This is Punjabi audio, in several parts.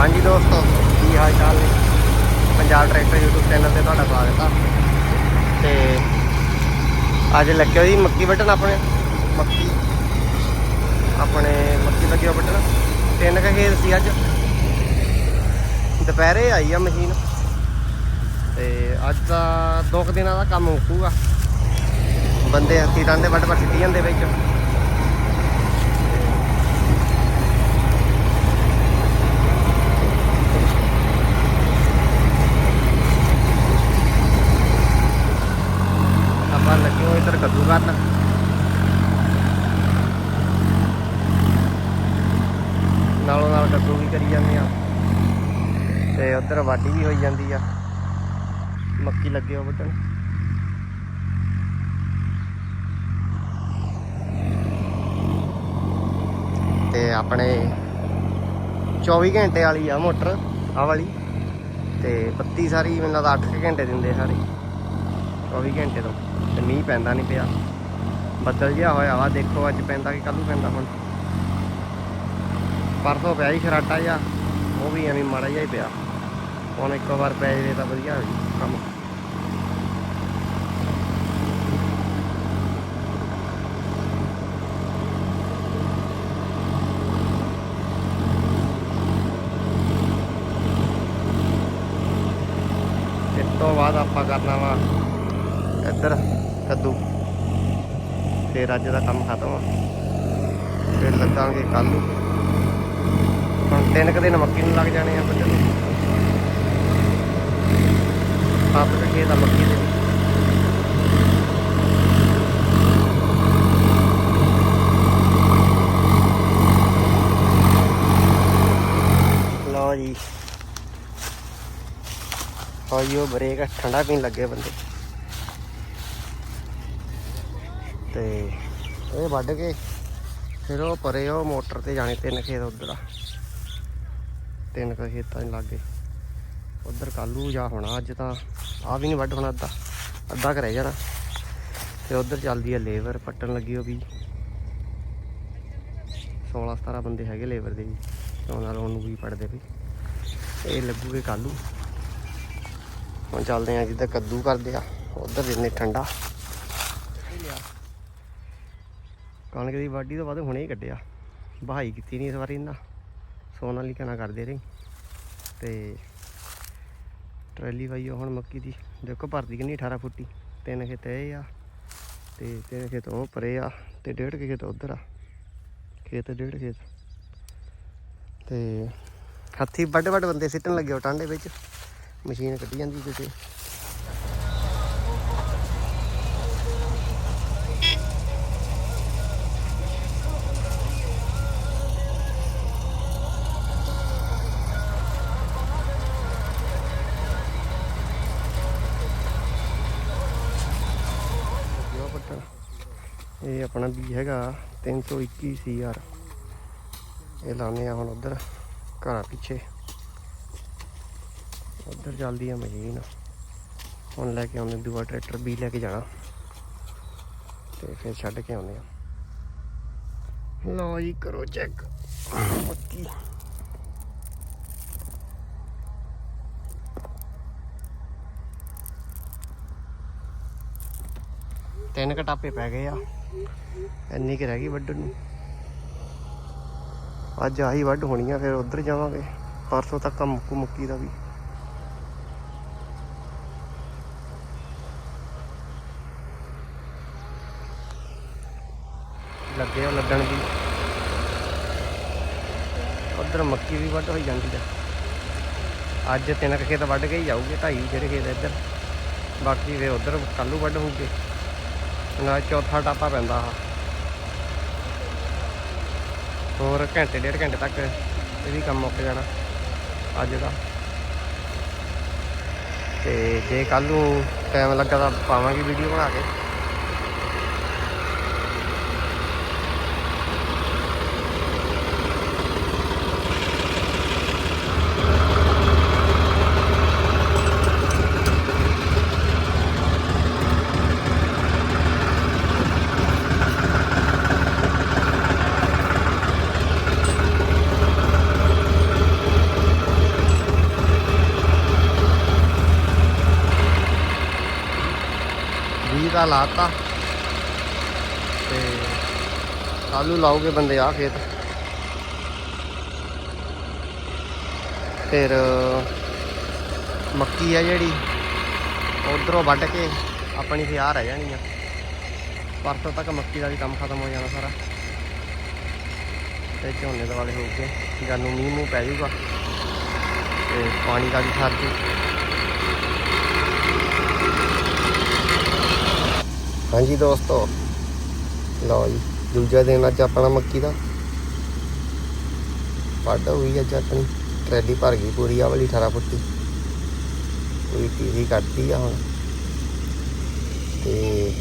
ਹਾਂਜੀ ਦੋਸਤੋ ਕੀ ਹਾਲ ਚਾਲ ਨੇ? ਪੰਜਾਬ ਟਰੈਕਟਰ YouTube ਚੈਨਲ ਤੇ ਤੁਹਾਡਾ ਸਵਾਗਤ ਆ। ਤੇ ਅੱਜ ਲੱਗਿਆ ਜੀ ਮੱਕੀ ਵੱਢਣ ਆਪਣੇ। ਮੱਕੀ। ਆਪਣੇ ਮੱਕੀ ਲੱਗਿਆ ਵੱਢਣ? ਤਿੰਨ ਕੁ ਖੇਤ ਸੀ ਅੱਜ। ਦੁਪਹਿਰੇ ਆਈ ਆ ਮਸ਼ੀਨ। ਤੇ ਅੱਜ ਦਾ ਦੋ ਕੁ ਦਿਨਾਂ ਦਾ ਕੰਮ ਮੁੱਕੂਗਾ ਬੰਦੇ ਹੱਥੀ ਡਾਂਦੇ ਵੱਢ ਵੱਢ ਸਿੱਟੀ ਜਾਂਦੇ ਵਿੱਚ ਆਪਾਂ ਲੱਗੇ ਹੋਏ ਇੱਧਰ ਕੱਦੂ ਕਰਨ। ਨਾਲੋਂ ਨਾਲ ਕੱਦੂ ਵੀ ਕਰੀ ਜਾਂਦੇ ਆ। ਤੇ ਉੱਧਰ ਵਾਢੀ ਵੀ ਹੋਈ ਜਾਂਦੀ ਆ। ਮੱਕੀ ਲੱਗੇ ਹੋ ਵੱਢਣ। ਤੇ ਆਪਣੇ 24 ਘੰਟੇ ਵਾਲੀ ਆ ਮੋਟਰ ਆ ਵਾਲੀ। ਤੇ ਬੱਤੀ ਸਾਰੀ ਮੈਨੂੰ ਲੱਗਦਾ 8 ਘੰਟੇ ਦਿੰਦੇ ਸਾਰੇ। 24 ਘੰਟੇ ਤੋਂ ਤੇ ਮੀਂਹ ਪੈਂਦਾ ਨਹੀਂ ਪਿਆ। ਬੱਦਲ ਜਿਹਾ ਹੋਇਆ ਵਾ ਦੇਖੋ ਅੱਜ ਪੈਂਦਾ ਕਿ ਕੱਲੂ ਪੈਂਦਾ ਹੁਣ। ਪਰਸੋਂ ਪਿਆ ਹੀ ਖਰਾਟਾ ਜਿਹਾ, ਉਹ ਵੀ ਐਵੇਂ ਮਾੜਾ ਜਿਹਾ ਹੀ ਪਿਆ। ਹੁਣ ਇੱਕ ਵਾਰ ਪੈ ਜਾਵੇ ਤਾਂ ਵਧੀਆ ਹੋ ਜੀ ਕੰਮ ਇਸ ਤੋਂ ਬਾਅਦ ਆਪਾਂ ਕਰਨਾ ਵਾ ਇੱਧਰ ਕੱਦੂ ਫਿਰ ਅੱਜ ਦਾ ਕੰਮ ਖਤਮ ਆ। ਫਿਰ ਲੱਗਾਂਗੇ ਕੱਲ ਨੂੰ। ਹੁਣ ਤਿੰਨ ਕੁ ਦਿਨ ਮੱਕੀ ਨੂੰ ਲੱਗ ਜਾਣੇ ਆ ਬੱਚੇ ਨੂੰ। ਸੱਤ ਕੁ ਮੱਕੀ ਦੇ ਲਓ ਜੀ। ਆਇਓ ਬ੍ਰੇਕ, ਠੰਡਾ ਪੀਣ ਲੱਗੇ ਬੰਦੇ। ਤੇ ਇਹ ਵੱਢ ਕੇ ਫਿਰ ਉਹ ਪਰੇ ਉਹ ਮੋਟਰ ਤੇ ਜਾਣੇ ਤਿੰਨ ਖੇਤ ਉਧਰ ਆ। ਤਿੰਨ ਕੁ ਖੇਤਾਂ 'ਚ ਲਾਗੇ। ਉਧਰ ਕੱਲੂ ਜਾ ਹੋਣਾ ਅੱਜ ਤਾਂ। ਆ ਵੀ ਨਹੀਂ ਵੱਢ ਹੋਣਾ ਅੱਧਾ। ਅੱਧਾ ਕੁ ਰਹਿ ਜਾਣਾ। ਤੇ ਉਧਰ ਚੱਲਦੀ ਆ ਲੇਬਰ, ਪੱਟਣ ਲੱਗੀ ਉਹ ਵੀ। 16 17 ਬੰਦੇ ਹੈਗੇ ਲੇਬਰ ਦੇ ਵੀ। ਉਹਨਾਂ ਨੂੰ ਉਹਨੂੰ ਵੀ ਪੜਦੇ ਵੀ। ਇਹ ਲੱਗੂਗੇ ਕੱਲੂ। ਹੁਣ ਚੱਲਦੇ ਆ ਜਿੱਦਾਂ ਕੱਦੂ ਕਰਦੇ ਆ। ਉਧਰ ਜਿੰਨੇ ਠੰਡਾ। ਕਣਕ ਦੀ ਵਾਢੀ ਤੋਂ ਬਾਅਦ ਹੁਣੇ ਹੀ ਕੱਢਿਆ। ਬਹਾਈ ਕੀਤੀ ਨਹੀਂ ਇਸ ਵਾਰੀ ਇਹਨਾਂ। ਸੋਨਾਲੀ ਕਨਾ ਕਰਦੇ ਰਹੀ। ਤੇ ਟਰੈਲੀ ਵਾਈ ਆ ਹੁਣ ਮੱਕੀ ਦੀ। ਦੇਖੋ ਭਰਦੀ ਕਿੰਨੀ 18 ਫੁੱਟੀ। ਤਿੰਨ ਖੇਤ ਇਹ ਆ ਤੇ ਤਿੰਨ ਖੇਤ ਉਹ ਪਰੇ ਆ ਤੇ ਡੇਢ ਕੁ ਖੇਤ ਉਧਰ ਆ। ਖੇਤ ਡੇਢ ਖੇਤ। ਤੇ ਹੱਥੀ ਵੱਡ ਵੱਡ ਬੰਦੇ ਸਿੱਟਣ ਲੱਗੇ ਉਹ ਟਾਂਡੇ ਵਿੱਚ। ਮਸ਼ੀਨ ਕੱਢੀ ਜਾਂਦੀ ਕਿਤੇ ਇਹ ਆਪਣਾ ਵੀ ਹੈਗਾ 321 ਸੀਆਰ ਇਹ ਲਾਉਣੇ ਆ ਹੁਣ ਉਧਰ, ਘਰਾਂ ਪਿੱਛੇ। ਉਧਰ ਚੱਲਦੀ ਆ ਮਸ਼ੀਨ। ਹੁਣ ਲੈ ਕੇ ਆਉਂਦੇ, ਦੂਆ ਟਰੈਕਟਰ ਵੀ ਲੈ ਕੇ ਜਾਣਾ। ਤੇ ਫਿਰ ਛੱਡ ਕੇ ਆਉਂਦੇ ਆ। ਲਓ ਜੀ, ਕਰੋ ਚੈੱਕ ਮੱਕੀ ਤਿੰਨ ਕਟਾਪੇ ਪੈ ਗਏ ਆ। ਇੰਨੀ ਕਿ ਰਹਿ ਗਈ ਵੱਢਣ ਨੂੰ। ਅੱਜ ਆਹੀ ਵੱਢ ਹੋਣੀ ਆ, ਫਿਰ ਉਧਰ ਜਾਵਾਂਗੇ। ਪਰਸੋਂ ਤੱਕ ਮੁੱਕੂ ਮੁੱਕੀ ਦਾ ਵੀ। ਲੱਗੇ ਆ ਲੱਗਣ ਦੀ ਉਧਰ ਮੱਕੀ ਵੀ ਵੱਢ ਹੋਈ ਜਾਂਦੀ ਆ। ਅੱਜ ਤਿੰਨ ਕੁ ਖੇਤ ਵੱਢ ਕੇ ਹੀ ਜਾਊਗੇ, ਢਾਈ ਜਿਹੜੇ ਖੇਤ ਇੱਧਰ। ਬਾਕੀ ਵੇ ਉਧਰ ਕੱਲੂ ਵੱਢ ਹੋਊਗੇ। ਨਾਲ ਚੌਥਾ ਟਾਪਾ ਪੈਂਦਾ ਆ। ਹੋਰ ਘੰਟੇ, ਡੇਢ ਘੰਟੇ ਤੱਕ ਇਹ ਵੀ ਕੰਮ ਮੁੱਕ ਜਾਣਾ ਅੱਜ ਦਾ। ਤੇ ਜੇ ਕੱਲ ਨੂੰ ਟਾਈਮ ਲੱਗਾ ਤਾਂ ਪਾਵਾਂਗੇ ਵੀਡੀਓ ਬਣਾ ਕੇ। ਵਗੈਰਾ ਲਾਤਾ। ਤੇ ਆਲੂ ਲਾਉਗੇ ਬੰਦੇ ਆ ਖੇਤ। ਫਿਰ ਮੱਕੀ ਆ ਜਿਹੜੀ, ਉਧਰੋਂ ਵੱਢ ਕੇ ਆਪਣੀ ਫਿਰ ਆ ਰਹਿ ਜਾਣੀ ਆ। ਪਰਸੋਂ ਤੱਕ ਮੱਕੀ ਦਾ ਵੀ ਕੰਮ ਖਤਮ ਹੋ ਜਾਣਾ ਸਾਰਾ। ਤੇ ਝੋਨੇ ਦੇ ਵਾਲੇ ਹੋ ਗਏ। ਜਾਨੂੰ ਮੀਂਹ ਮੂੰਹ ਪੈ ਜਾਊਗਾ। ਤੇ ਪਾਣੀ ਦਾ ਵੀ ਖਰਚ। ਹਾਂਜੀ ਦੋਸਤੋ। ਲਓ ਜੀ, ਦੂਜਾ ਦਿਨ ਅੱਜ ਆਪਣਾ ਮੱਕੀ ਦਾ। ਵੱਢ ਹੋਈ ਅੱਜ ਆਪਣੀ। ਟਰੈਲੀ ਭਰ ਗਈ ਪੂਰੀ ਆ ਵਾਲੀ 18 ਫੁੱਟੀ। ਪੂਰੀ ਟੀਰੀ ਕੱਢਤੀ ਆ ਹੁਣ। ਤੇ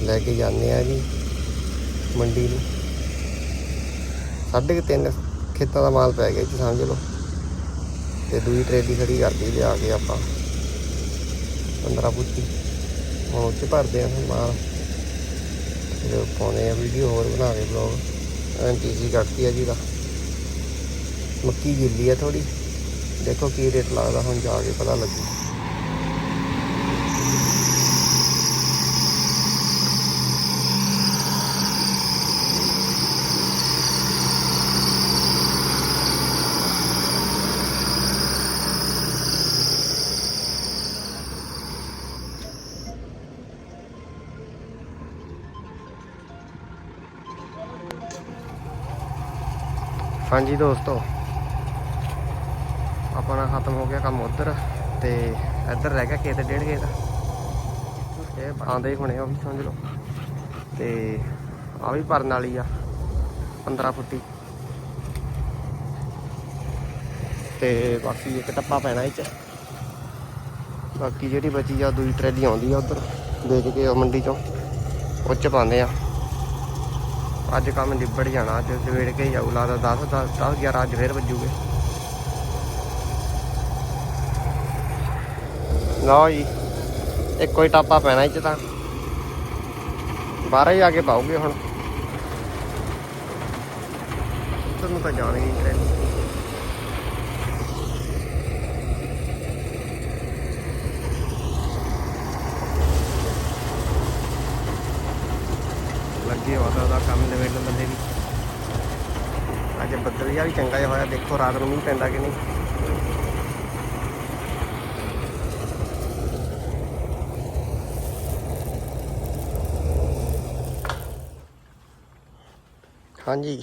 ਲੈ ਕੇ ਜਾਂਦੇ ਆ ਜੀ ਮੰਡੀ ਨੂੰ। ਸਾਢੇ ਕੁ ਤਿੰਨ ਖੇਤਾਂ ਦਾ ਮਾਲ ਪੈ ਗਿਆ ਜੀ, ਸਮਝ ਲਓ। ਤੇ ਦੂਜੀ ਟਰੇਲੀ ਖੜੀ ਕਰਦੀ ਲਿਆ ਕੇ ਆਪਾਂ। 15 ਫੁੱਟੀ। ਹੁਣ ਉੱਥੇ ਭਰਦੇ ਆ ਫਿਰ ਮਾਲ ਫਿਰ ਪਾਉਣੇ ਆ ਵੀਡੀਓ ਹੋਰ ਬਣਾ ਕੇ ਬਲੌਗ ਐਨਟੀਸੀ ਕੱਟਤੀ ਆ ਜੀ ਦਾ। ਮੱਕੀ ਗਿੱਲੀ ਆ ਥੋੜੀ ਦੇਖੋ ਕੀ ਰੇਟ ਲੱਗਦਾ, ਹੁਣ ਜਾ ਕੇ ਪਤਾ ਲੱਗੂ। ਹਾਂਜੀ ਦੋਸਤੋ, ਆਪਣਾ ਖਤਮ ਹੋ ਗਿਆ ਕੰਮ ਉਧਰ ਤੇ ਇੱਧਰ ਰਹਿ ਗਿਆ ਖੇਤ ਡੇਢ ਖੇਤ। ਇਹ ਆਂਦੇ ਹੀ ਹੋਣੇ ਆ ਉਹ ਵੀ ਸਮਝ ਲਓ। ਤੇ ਆ ਵੀ ਭਰਨ ਵਾਲੀ ਆ 15 ਫੁੱਟੀ। ਤੇ ਬਾਕੀ ਇੱਕ ਟੱਪਾ ਪੈਣਾ ਇਹ ਚ। ਬਾਕੀ ਜਿਹੜੀ ਬਚੀ ਆ, ਦੂਜੀ ਟਰੈਲੀ ਆਉਂਦੀ ਆ ਉਧਰ, ਵੇਚ ਕੇ ਉਹ ਮੰਡੀ ਚੋਂ, ਉਹ ਚ ਪਾਉਂਦੇ ਆ। ਅੱਜ ਕੰਮ ਨਿਬੜ ਜਾਣਾ ਅੱਜ ਸਵੇਰ ਕੇ ਹੀ ਜਾਊ ਲੱਗਦਾ 10 10 10 11 ਅੱਜ ਫੇਰ ਵੱਜੂਗੇ। ਲਓ ਜੀ, ਇੱਕੋ ਹੀ ਟਾਪਾ ਪੈਣਾ ਇਹ ਤਾਂ। ਬਾਹਰ ਹੀ ਆ ਕੇ ਪਾਉਗੇ ਹੁਣ। ਤੁਹਾਨੂੰ ਨੂੰ ਤਾਂ ਜਾਣੀ ਨਹੀਂ ਟ੍ਰੇਨ ਲੱਗੇ ਹੋਇਆ ਤਾਂ ਉਹਦਾ ਬੰਦੇ ਵੀ ਅੱਜ ਬੱਦਲ ਜਿਹਾ ਵੀ ਚੰਗਾ ਜਿਹਾ ਹੋਇਆ, ਦੇਖੋ ਰਾਤ ਨੂੰ ਮੀਂਹ ਪੈਂਦਾ ਕਿ ਨਹੀਂ। ਹਾਂਜੀ,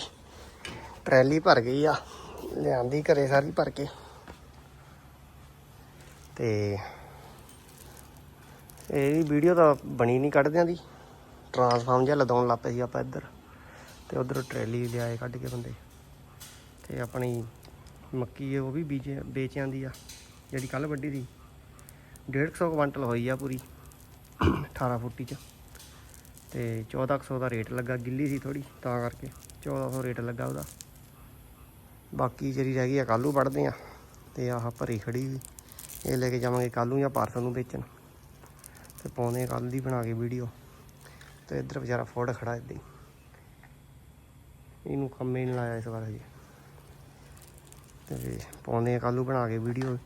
ਟਰੈਲੀ ਭਰ ਗਈ ਆ, ਲਿਆਂਦੀ ਘਰੇ ਸਾਰੀ ਭਰ ਕੇ। ਤੇ ਇਹ ਵੀਡੀਓ ਤਾਂ ਬਣੀ ਨਹੀਂ ਕੱਢਦਿਆਂ ਦੀ, ਟਰਾਂਸਫਾਰਮ ਜਿਹਾ ਲਦਾਉਣ ਲੱਗ ਪਏ ਸੀ ਆਪਾਂ ਇੱਧਰ। ਤੇ ਉਧਰ ਟਰੈਲੀ ਲਿਆਏ ਕੱਢ ਕੇ ਬੰਦੇ। ਤੇ ਆਪਣੀ ਮੱਕੀ ਹੈ ਉਹ ਵੀ ਬੀਜ ਵੇਚ ਆਂਦੀ ਆ, ਜਿਹੜੀ ਕੱਲ ਵੱਡੀ ਸੀ। 150 ਕੁਇੰਟਲ ਹੋਈ ਆ ਪੂਰੀ 18 ਫੁੱਟੀ ਚ। ਤੇ 1400 ਦਾ ਰੇਟ ਲੱਗਾ, ਗਿੱਲੀ ਸੀ ਥੋੜੀ ਤਾਂ ਕਰਕੇ 1400 ਰੇਟ ਲੱਗਾ ਉਹਦਾ। ਬਾਕੀ ਜਿਹੜੀ ਰਹਿ ਗਈ ਆ ਕੱਲੂ ਵੜਦੇ ਆ। ਤੇ ਆਹ ਭਰੀ ਖੜੀ ਵੀ, ਇਹ ਲੈ ਕੇ ਜਾਵਾਂਗੇ ਕੱਲੂ ਜਾਂ ਪਾਰਸਲ ਨੂੰ ਵੇਚਣ। ਤੇ ਪਾਉਂਦੇ ਆ ਕੱਲ ਦੀ ਬਣਾ ਕੇ ਵੀਡੀਓ। ਤੇ ਇੱਧਰ ਵਿਚਾਰਾ ਫੋੜ ਖੜਾ ਏਦਾਂ ਹੀ। ਇਹਨੂੰ ਕੰਮੇ ਨਹੀਂ ਲਾਇਆ ਇਸ ਵਾਰ ਹਜੇ। ਤੇ ਪਾਉਂਦੇ ਆ ਕੱਲੂ ਬਣਾ ਕੇ ਵੀਡੀਓ।